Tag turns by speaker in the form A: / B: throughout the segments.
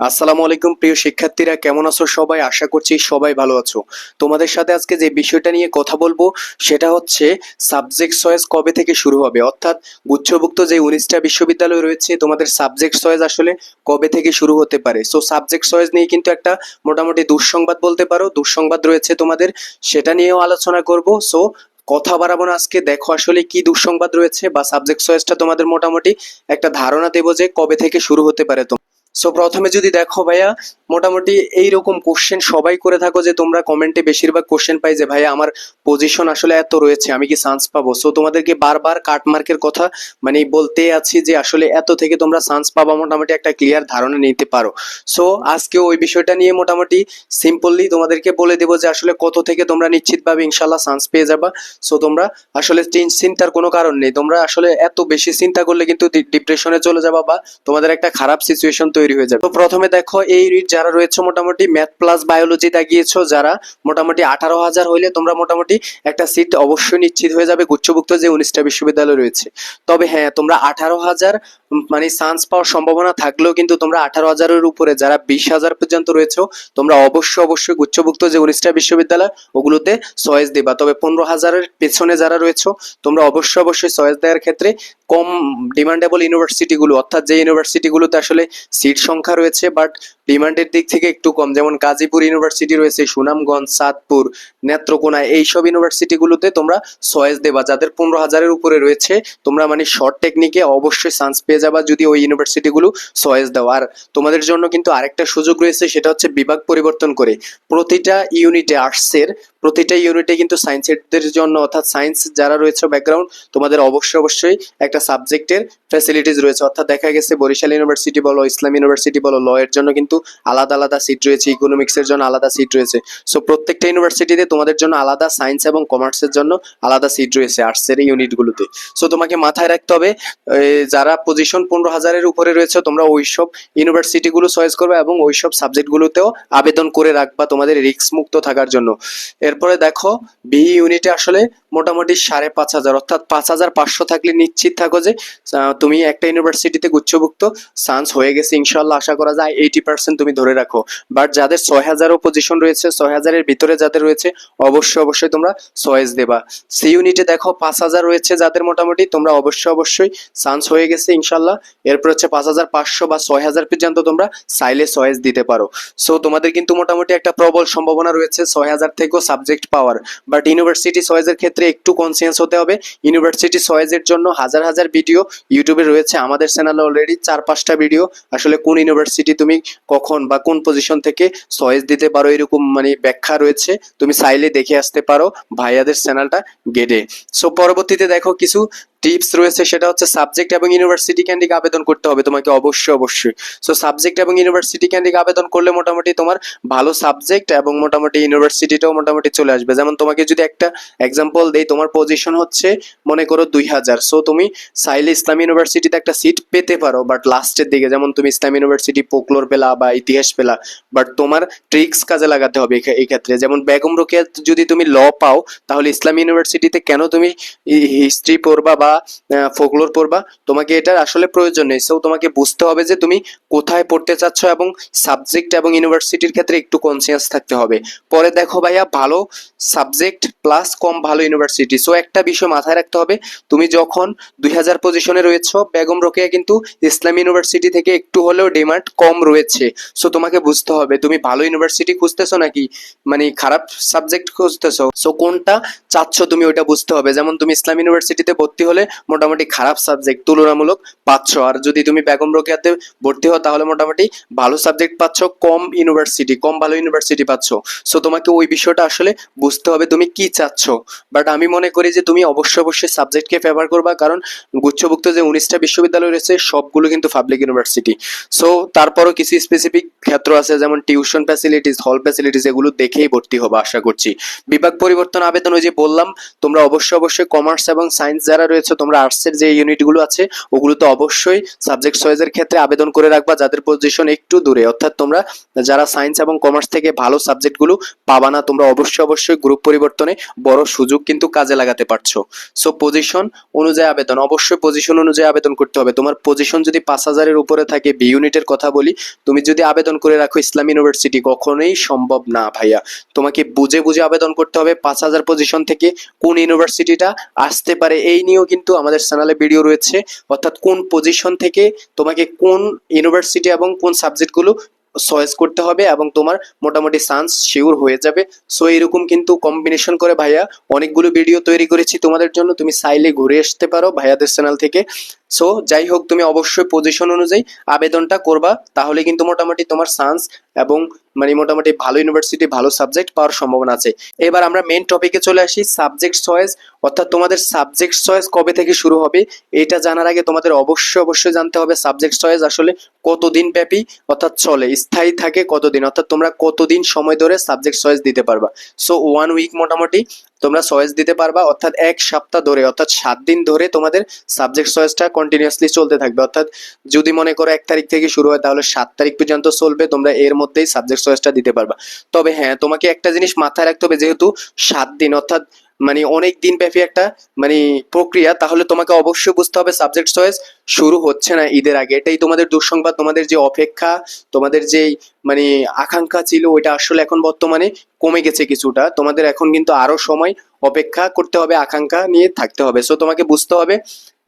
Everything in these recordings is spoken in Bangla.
A: আসসালামু আলাইকুম, প্রিয় শিক্ষার্থীরা, কেমন আছো সবাই? আশা করছি সবাই ভালো আছো। তোমাদের সাথে আজকে যে বিষয়টা নিয়ে কথা বলব, সেটা হচ্ছে সাবজেক্ট চয়েস কবে থেকে শুরু হবে? অর্থাৎ গুচ্ছভুক্ত যে উনিশটা বিশ্ববিদ্যালয় রয়েছে, তোমাদের সাবজেক্ট চয়েস আসলে কবে থেকে শুরু হতে পারে? সো সাবজেক্ট চয়েস নিয়ে কিন্তু একটা মোটামুটি দুঃসংবাদ বলতে পারো। দুঃসংবাদ রয়েছে তোমাদের, সেটা নিয়েও আলোচনা করব। সো কথা বাড়াবো না আজকে, দেখো আসলে কি দুঃসংবাদ রয়েছে বা সাবজেক্ট চয়েসটা তোমাদের মোটামুটি একটা ধারণা দেবো যে কবে থেকে শুরু হতে পারে সো প্রথমে যদি দেখো ভাইয়া, মোটামুটি এইরকম কোশ্চেন সবাই করে থাকো যে তোমরা কমেন্টে বেশিরভাগ কোশ্চেন পাই যে, ভাইয়া, আমার পজিশন আসলে এত রয়েছে, আমি কি চান্স পাবো? সো তোমাদেরকে বারবার কাটমার্কের কথা মানে বলতে আছি যে, আসলে এত থেকে তোমরা চান্স পাবা মোটামুটি একটা ক্লিয়ার ধারণা নিতে পারো। সো আজকে ওই বিষয়টা নিয়ে মোটামুটি সিম্পললি তোমাদেরকে বলে দেবো যে, আসলে কত থেকে তোমরা নিশ্চিতভাবে ইনশাল্লাহ চান্স পেয়ে যাবা। সো তোমরা আসলে চিন- চিন্তার কোনো কারণ নেই। তোমরা আসলে এত বেশি চিন্তা করলে কিন্তু ডিপ্রেশনে চলে যাবা বা তোমাদের একটা খারাপ সিচুয়েশন তৈরি হয়ে যাবে। তো প্রথমে দেখো, এই রিট যারা রয়েছে মোটামুটি ম্যাথ প্লাস বায়োলজিতে গিয়েছো যারা মোটামুটি আঠারো হাজার হইলে তোমরা মোটামুটি একটা সিট অবশ্যই নিশ্চিত হয়ে যাবে গুচ্ছভুক্ত যে উনিশটা বিশ্ববিদ্যালয় রয়েছে। তবে হ্যাঁ তোমরা আঠারো হাজার মানে চান্স পাওয়ার সম্ভাবনা থাকলেও কিন্তু তোমরা আঠারো হাজারের উপরে যারা বিশ হাজার পর্যন্ত রয়েছে, তোমরা অবশ্যই অবশ্যই গুচ্ছভুক্ত যে উনিশটা বিশ্ববিদ্যালয়, ওগুলোতে চয়েস দিবা। তবে পনেরো হাজারের পেছনে যারা রয়েছে, তোমরা অবশ্যই অবশ্যই চয়েস দেওয়ার ক্ষেত্রে কম ডিমান্ডেবল ইউনিভার্সিটিগুলো অর্থাৎ যে ইউনিভার্সিটিগুলোতে আসলে সিট সংখ্যা রয়েছে বাট ডিমান্ডের দিক থেকে একটু কম। যেমন গাজীপুর ইউনিভার্সিটি রয়েছে, সুনামগঞ্জ, সাতপুর, নেত্রকোনা, এইসব ইউনিভার্সিটিগুলোতে তোমরা চয়েস দেবা। যাদের পনেরো হাজারের উপরে রয়েছে, তোমরা মানে শর্ট টেকনিকে অবশ্যই চান্স পেয়ে যাবা যদি ওই ইউনিভার্সিটিগুলো চয়েস দাও। আর তোমাদের জন্য কিন্তু আরেকটা সুযোগ রয়েছে, সেটা হচ্ছে বিভাগ পরিবর্তন করে। প্রতিটা ইউনিটে আর্টসের প্রতিটা ইউনিটে কিন্তু সায়েন্সের জন্য, অর্থাৎ সায়েন্স যারা রয়েছে ব্যাকগ্রাউন্ড তোমাদের অবশ্যই অবশ্যই একটা সাবজেক্টের ফ্যাসিলিটিস রয়েছে। অর্থাৎ দেখা গেছে বরিশাল ইউনিভার্সিটি বলো, ইসলাম ইউনিভার্সিটি বলো ল এর জন্য কিন্তু আলাদা আলাদা সিট রয়েছে, ইকোনমিক্সের জন্য আলাদা সিট রয়েছে। সো প্রত্যেকটা ইউনিভার্সিটিতে তোমাদের জন্য আলাদা সায়েন্স এবং কমার্সের জন্য আলাদা সিট রয়েছে আর্টসের ইউনিটগুলোতে। সো তোমাকে মাথায় রাখতে হবে যারা পজিশন পনেরো হাজারের উপরে রয়েছে, তোমরা ওইসব ইউনিভার্সিটিগুলো চয়েস করবে এবং ওইসব সাবজেক্টগুলোতেও আবেদন করে রাখবা তোমাদের রিস্ক মুক্ত থাকার জন্য। এরপরে দেখো বি ইউনিটে আসলে মোটামুটি সাড়ে পাঁচ হাজার, অর্থাৎ পাঁচ হাজার পাঁচশো থাকলে নিশ্চিত থাকো যে তুমি একটা ইউনিভার্সিটিতে গুচ্ছভুক্ত চান্স হয়ে গেছে ইনশাল্লাহ আশা করা যায় এইটি পার্সেন্ট তুমি ধরে রাখো। বাট যাদের ছয় হাজারও পজিশন রয়েছে, ছয় হাজারের ভিতরে যাদের রয়েছে, অবশ্যই অবশ্যই তোমরা চয়েস দেবা। সি ইউনিটে দেখো পাঁচ হাজার রয়েছে যাদের মোটামুটি, তোমরা অবশ্যই অবশ্যই চান্স হয়ে গেছে ইনশাল্লাহ এরপর হচ্ছে পাঁচ হাজার পাঁচশো বা ছয় হাজার পর্যন্ত তোমরা চাইলে চয়েস দিতে পারো। সো তোমাদের কিন্তু মোটামুটি একটা প্রবল সম্ভাবনা রয়েছে ছয় হাজার থেকেও সাবজেক্ট পাওয়ার। বাট ইউনিভার্সিটি চয়েসের ক্ষেত্রে একটু কনসিয়াস হতে হবে। ইউনিভার্সিটি চয়েসের জন্য হাজার হাজার ভিডিও ইউটিউবে রয়েছে, আমাদের চ্যানেলে অলরেডি চার পাঁচটা ভিডিও আসলে কোন ইউনিভার্সিটি তুমি কখন বা কোন পজিশন থেকে চয়েস দিতে পারো এরকম মানে ব্যাখ্যা রয়েছে, তুমি চাইলে দেখে আসতে পারো ভাইয়াদের চ্যানেলটা গেটে। সো পরবর্তীতে দেখো কিছু টিপস রয়েছে, সেটা হচ্ছে সাবজেক্ট এবং ইউনিভার্সিটি ক্যান্ডিক আবেদন করতে হবে তোমাকে অবশ্যই অবশ্যই। সো সাবজেক্ট এবং ইউনিভার্সিটি ক্যান্ডিক আবেদন করলে মোটামুটি তোমার ভালো সাবজেক্ট এবং মোটামুটি ইউনিভার্সিটিটাও মোটামুটি চলে আসবে। যেমন তোমাকে যদি একটা এক্সাম্পল দেই, তোমার পজিশন হচ্ছে, মনে করো দুই হাজার। সো তুমি চাইলে ইসলাম ইউনিভার্সিটিতে একটা সিট পেতে পারো বাট লাস্টের দিকে, যেমন তুমি ইসলাম ইউনিভার্সিটি পোকলোর পেলা বা ইতিহাস পেলা বাট তোমার ট্রিক্স কাজে লাগাতে হবে এই ক্ষেত্রে যেমন বেগম রোকেয়া যদি তুমি ল পাও, তাহলে ইসলাম ইউনিভার্সিটিতে কেন তুমি হিস্ট্রি পড়বা বা ফোকলোর পড়বা। তোমাকে এটার আসলে প্রয়োজন নেই। সো তোমাকে বুঝতে হবে যে তুমি কোথায় পড়তে চাচ্ছ এবং সাবজেক্ট এবং ইউনিভার্সিটির ক্ষেত্রে একটু কনসিয়াস থাকতে হবে। পরে দেখো ভাইয়া, ভালো সাবজেক্ট প্লাস কম ভালো ইউনিভার্সিটি সো একটা বিষয় মাথায় রাখতে হবে। তুমি যখন দুই হাজার পজিশনে রয়েছ, বেগম রোকেয়া কিন্তু ইসলাম ইউনিভার্সিটি থেকে একটু হলেও ডিমান্ড কম রয়েছে। সো তোমাকে বুঝতে হবে, তুমি ভালো ইউনিভার্সিটি খুঁজতেছো নাকি মানে খারাপ সাবজেক্ট খুঁজতেছো? সো কোনটা চাচ্ছ তুমি ওইটা বুঝতে হবে। যেমন তুমি ইসলাম ইউনিভার্সিটিতে ভর্তি হলে মোটামুটি খারাপ সাবজেক্ট তুলনামূলক পাচ্ছ। আর যদি তুমি বেগম রোকেয়াতে ভর্তি হও, তাহলে মোটামুটি ভালো সাবজেক্ট পাচ্ছ, কম ইউনিভার্সিটি কম ভালো ইউনিভার্সিটি পাচ্ছ। সো তোমাকে ওই বিষয়টা আসলে বুঝতে হবে তুমি কি চাচ্ছ। বাট আমি মনে করি যে তুমি অবশ্যই অবশ্যই সাবজেক্টকে ফেভার করবা, কারণ গুচ্ছভুক্ত যে উনিশটা বিশ্ববিদ্যালয় রয়েছে, সবগুলো কিন্তু পাবলিক ইউনিভার্সিটি সো তারপরও কিছু স্পেসিফিক ক্ষেত্র আছে, যেমন টিউশন ফ্যাসিলিটিস হল ফ্যাসিলিটিস এগুলো দেখেই ভর্তি হবা আশা করছি। বিভাগ পরিবর্তন আবেদন ওই যে বললাম, তোমরা অবশ্যই অবশ্যই কমার্স এবং সায়েন্স যারা রয়েছে রয়েছে তোমরা আর্টসের যে ইউনিটগুলো আছে ওগুলো তো অবশ্যই সাবজেক্ট চয়েসের ক্ষেত্রে আবেদন করে রাখবা যাদের পজিশন একটু দূরে। অর্থাৎ তোমরা যারা সায়েন্স এবং কমার্স থেকে ভালো সাবজেক্টগুলো পাবা না, তোমরা অবশ্যই অবশ্যই গ্রুপ পরিবর্তনে বড় সুযোগ কিন্তু কাজে লাগাতে পারছ। সো পজিশন অনুযায়ী আবেদন, অবশ্যই পজিশন অনুযায়ী আবেদন করতে হবে। তোমার পজিশন যদি পাঁচ হাজারের উপরে থাকে বি ইউনিটের কথা বলি, তুমি যদি আবেদন করে রাখো ইসলাম ইউনিভার্সিটি কখনোই সম্ভব না ভাইয়া। তোমাকে বুঝে বুঝে আবেদন করতে হবে পাঁচ হাজার পজিশন থেকে কোন ইউনিভার্সিটিটা আসতে পারে, এই নিয়েও কিন্তু আমাদের চ্যানেলে ভিডিও রয়েছে। অর্থাৎ কোন পজিশন থেকে তোমাকে কোন ইউনিভার্সিটি এবং কোন সাবজেক্টগুলো চয়েস করতে হবে এবং তোমার মোটামুটি চান্স শিওর হয়ে যাবে। সো এরকম কিন্তু কম্বিনেশন করে ভাইয়া অনেকগুলো ভিডিও তৈরি করেছি তোমাদের জন্য। তুমি চাইলে ঘুরে আসতে পারো ভাইয়াদের চ্যানেল থেকে। সো যাই হোক, তুমি অবশ্যই পজিশন অনুযায়ী আবেদনটা করবা। তাহলে কিন্তু মোটামুটি তোমার চান্স এবং মানে মোটামুটি ভালো ইউনিভার্সিটি ভালো সাবজেক্ট পাওয়ার সম্ভাবনা আছে। এবার আমরা মেন টপিকে চলে আসি সাবজেক্ট চয়েস অর্থাৎ তোমাদের সাবজেক্ট চয়েস কবে থেকে শুরু হবে, এটা জানার আগে তোমাদের অবশ্যই অবশ্যই জানতে হবে সাবজেক্ট চয়েস আসলে কতদিন ব্যাপী, অর্থাৎ চলে, স্থায়ী থাকে কতদিন, অর্থাৎ তোমরা কতদিন সময় ধরে সাবজেক্ট চয়েস দিতে পারবা। সো ওয়ান উইক মোটামুটি তোমরা চয়েস দিতে পারবা, অর্থাৎ এক সপ্তাহ ধরে, অর্থাৎ সাত দিন ধরে তোমাদের সাবজেক্ট চয়েসটা কন্টিনিউয়াসলি চলতে থাকবে। অর্থাৎ যদি মনে করো এক তারিখ থেকে শুরু হয়, তাহলে সাত তারিখ পর্যন্ত চলবে, তোমরা এর মধ্যেই সাবজেক্ট চয়েসটা দিতে পারবা। তবে হ্যাঁ তোমাকে একটা জিনিস মাথায় রাখতে হবে, যেহেতু সাত দিন, অর্থাৎ মানে অনেক দিন ব্যাপী একটা মানে প্রক্রিয়া, তাহলে তোমাকে অবশ্যই বুঝতে হবে সাবজেক্ট চয়েস শুরু হচ্ছে না ঈদের আগে। এটাই তোমাদের দুঃসংবাদ, তোমাদের যে অপেক্ষা, তোমাদের যে মানে আকাঙ্ক্ষা ছিল, ওইটা আসলে এখন বর্তমানে কমে গেছে কিছুটা। তোমাদের এখন কিন্তু আরও সময় অপেক্ষা করতে হবে, আকাঙ্ক্ষা নিয়ে থাকতে হবে। সো তোমাকে বুঝতে হবে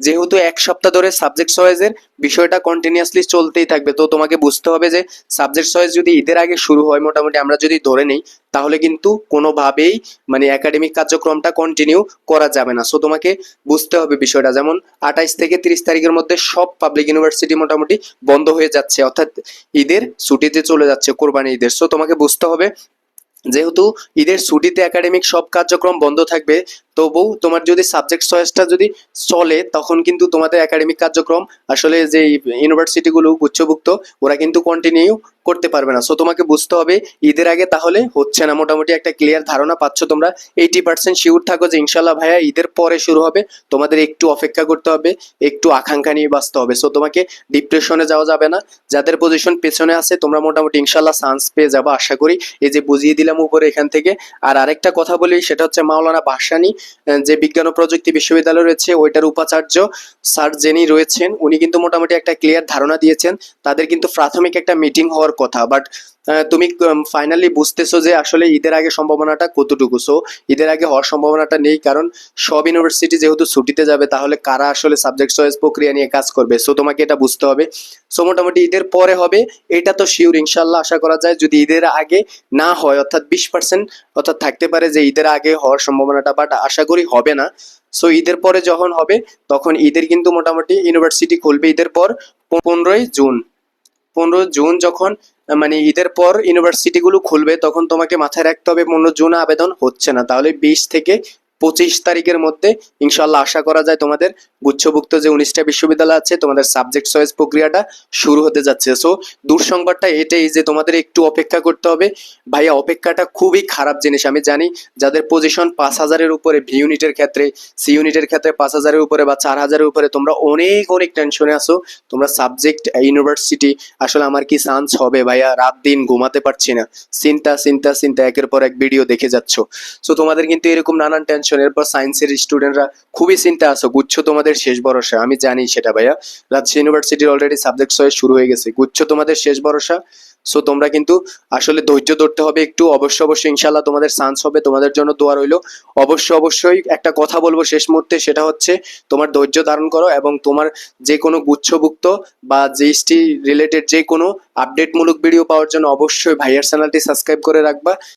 A: যেহেতু এক সপ্তাহ ধরে সাবজেক্ট চয়েসের বিষয়টা কন্টিনিউয়াসলি চলতেই থাকবে, তো তোমাকে বুঝতে হবে যে সাবজেক্ট চয়েস যদি ঈদের আগে শুরু হয়, মোটামুটি আমরা যদি ধরে নেই, তাহলে কিন্তু কোনোভাবেই মানে একাডেমিক কার্যক্রমটা কন্টিনিউ করা যাবে না। সো তোমাকে বুঝতে হবে বিষয়টা। যেমন আঠাইশ থেকে তিরিশ তারিখের মধ্যে সব পাবলিক ইউনিভার্সিটি মোটামুটি বন্ধ হয়ে যাচ্ছে, অর্থাৎ ঈদের ছুটিতে চলে যাচ্ছে কোরবানি ঈদের। সো তোমাকে বুঝতে হবে, যেহেতু ঈদের ছুটিতে একাডেমিক সব কার্যক্রম বন্ধ থাকবে তবু তোমার যদি সাবজেক্ট চয়েসটা যদি চলে, তখন কিন্তু তোমাদের একাডেমিক কার্যক্রম, আসলে যে ইউনিভার্সিটিগুলো গুচ্ছভুক্ত, ওরা কিন্তু কন্টিনিউ করতে পারবে না। সো তোমাকে বুঝতে হবে, ঈদের আগে তাহলে হচ্ছে না। মোটামুটি একটা ক্লিয়ার ধারণা পাচ্ছ তোমরা। এইটি পার্সেন্ট শিওর থাকো যে ইনশাল্লাহ ভাইয়া, ঈদের পরে শুরু হবে। তোমাদের একটু অপেক্ষা করতে হবে, একটু আকাঙ্ক্ষা নিয়ে বাঁচতে হবে। সো তোমাকে ডিপ্রেশনে যাওয়া যাবে না। যাদের পজিশন পেছনে আছে, তোমরা মোটামুটি ইনশাল্লাহ চান্স পেয়ে যাব, আশা করি। এই যে বুঝিয়ে দিলাম উপরে এখান থেকে। আর আরেকটা কথা বলি, সেটা হচ্ছে মাওলানা ভাসানি যে বিজ্ঞান ও প্রযুক্তি বিশ্ববিদ্যালয় রয়েছে, ওইটার উপাচার্য স্যার যিনি রয়েছেন, উনি কিন্তু মোটামুটি একটা ক্লিয়ার ধারণা দিয়েছেন। তাদের কিন্তু প্রাথমিক একটা মিটিং হওয়ার কথা বাট তুমি ফাইনালি বুঝতেছো যে আসলে ঈদের আগে সম্ভাবনাটা কতটুকু। সো ঈদের আগে হওয়ার সম্ভাবনাটা নেই, কারণ সব ইউনিভার্সিটি যেহেতু ছুটিতে যাবে, তাহলে কারা আসলে সাবজেক্ট চয়েস প্রক্রিয়া নিয়ে কাজ করবে? সো তোমাকে এটা বুঝতে হবে। সো মোটামুটি ঈদের পরে হবে, এটা তো শিওর ইনশাল্লাহ আশা করা যায়। যদি ঈদের আগে না হয়, অর্থাৎ বিশ পার্সেন্ট অর্থাৎ থাকতে পারে যে ঈদের আগে হওয়ার সম্ভাবনাটা বাট আশা করি হবে না। সো ঈদের পরে যখন হবে, তখন ঈদের কিন্তু মোটামুটি ইউনিভার্সিটি খুলবে। ঈদের পর পনেরোই জুন। পনেরো জুন যখন মানে ঈদের পর ইউনিভার্সিটিগুলো খুলবে, তখন তোমাকে মাথায় রাখতে হবে পনেরো জুন আবেদন হচ্ছে না। তাহলে বিশ থেকে পঁচিশ তারিখের মধ্যে ইনশাল্লাহ আশা করা যায় তোমাদের গুচ্ছভুক্ত যে উনিশটা বিশ্ববিদ্যালয় আছে, তোমাদের সাবজেক্ট চয়েস প্রক্রিয়াটা শুরু হতে যাচ্ছে। সো দুঃসংবাদটা এটাই যে তোমাদের একটু অপেক্ষা করতে হবে। ভাইয়া, অপেক্ষাটা খুবই খারাপ জিনিস, আমি জানি যাদের পজিশন পাঁচ হাজারের উপরে ভি ইউনিটের ক্ষেত্রে সি ইউনিটের ক্ষেত্রে পাঁচ হাজারের উপরে বা চার হাজারের উপরে তোমরা অনেক অনেক টেনশনে আসো তোমরা সাবজেক্ট ইউনিভার্সিটি আসলে আমার কি চান্স হবে ভাইয়া? রাত দিন ঘুমাতে পারছি না। চিন্তা চিন্তা চিন্তা, একের পর এক ভিডিও দেখে যাচ্ছ। সো তোমাদের কিন্তু এরকম নানান টেনশন এরপর সায়েন্সের স্টুডেন্টরা খুবই চিন্তা আছো, গুচ্ছ তোমাদের শেষ ভরসা। আমি জানি সেটা, ভাইয়া। রাজশাহী ইউনিভার্সিটির অলরেডি সাবজেক্ট চয়েস শুরু হয়ে গেছে। গুচ্ছ তোমাদের শেষ ভরসা। সো তোমরা কিন্তু আসলে ধৈর্য ধরতে হবে একটু। অবশ্যই অবশ্যই ইনশাল্লাহ তোমাদের চান্স হবে, তোমাদের জন্য দোয়া রইল। অবশ্যই অবশ্যই একটা কথা বলব শেষ মুহূর্তে, সেটা হচ্ছে তোমার ধৈর্য ধারণ করো এবং তোমার যে কোনো গুচ্ছভুক্ত বা জিএসটি রিলেটেড যে কোনো আপডেটমূলক ভিডিও পাওয়ার জন্য অবশ্যই ভাইয়ার চ্যানেলটি সাবস্ক্রাইব করে রাখবা।